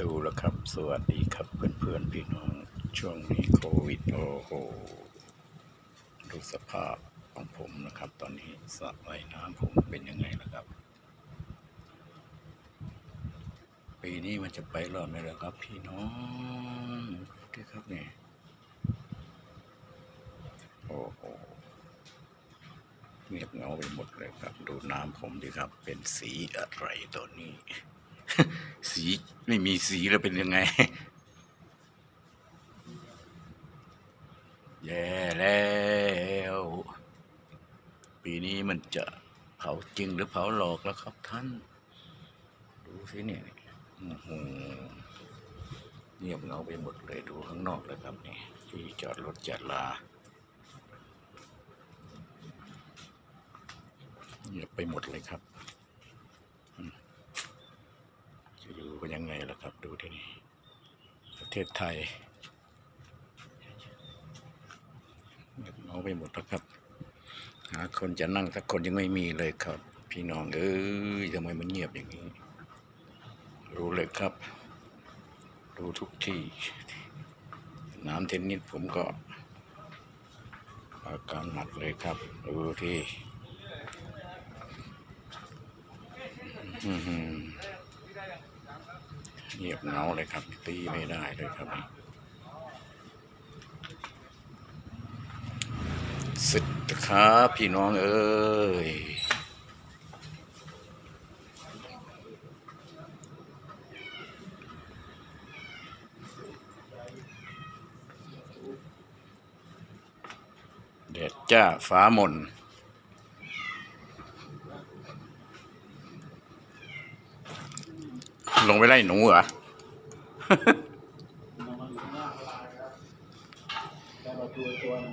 ดูแล้วครับ สวัสดีครับเพื่อนๆพี่น้อง ช่วงนี้โควิด โอ้โห ดูสภาพของผมนะครับ ตอนนี้สระว่ายน้ำผมเป็นยังไงนะครับ ปีนี้มันจะไปรอดไหมล่ะครับ พี่น้องดูครับเนี่ยโอ้โหเงียบเหงาไปหมดเลยครับ ดูน้ำผมดิครับ เป็นสีอะไรตัวนี้ สีไม่มีสีแล้วเป็นยังไง แย่แล้ว ปีนี้มันจะเผาจริงหรือเผาหลอกแล้วครับท่าน ดูสิเนี่ยหือเงียบเงาไปหมดเลยดูข้างนอกเลยครับนี่ที่จอดรถจอดลาเงียบไปหมดเลยครับอืมจะอยู่กันยังไงล่ะครับ ดูที่นี่ ประเทศไทยเงียบเหงาไปหมดแล้วครับ หาคนจะนั่งสักคนยังไม่มีเลยครับ พี่น้องเอ้ยทำไมมันเงียบอย่างนี้ รู้เลยครับดูทุกที่น้ำเทนนิสผมก็อาการหนักเลยครับดูที่ อื้อหือ เงียบเงาเลยครับ ตีไม่ได้เลยครับสุดครับพี่น้องเอ้ยแดดจ้าฟ้ามน ลงไปไล่หนูเหรอ ตัวตัวนะ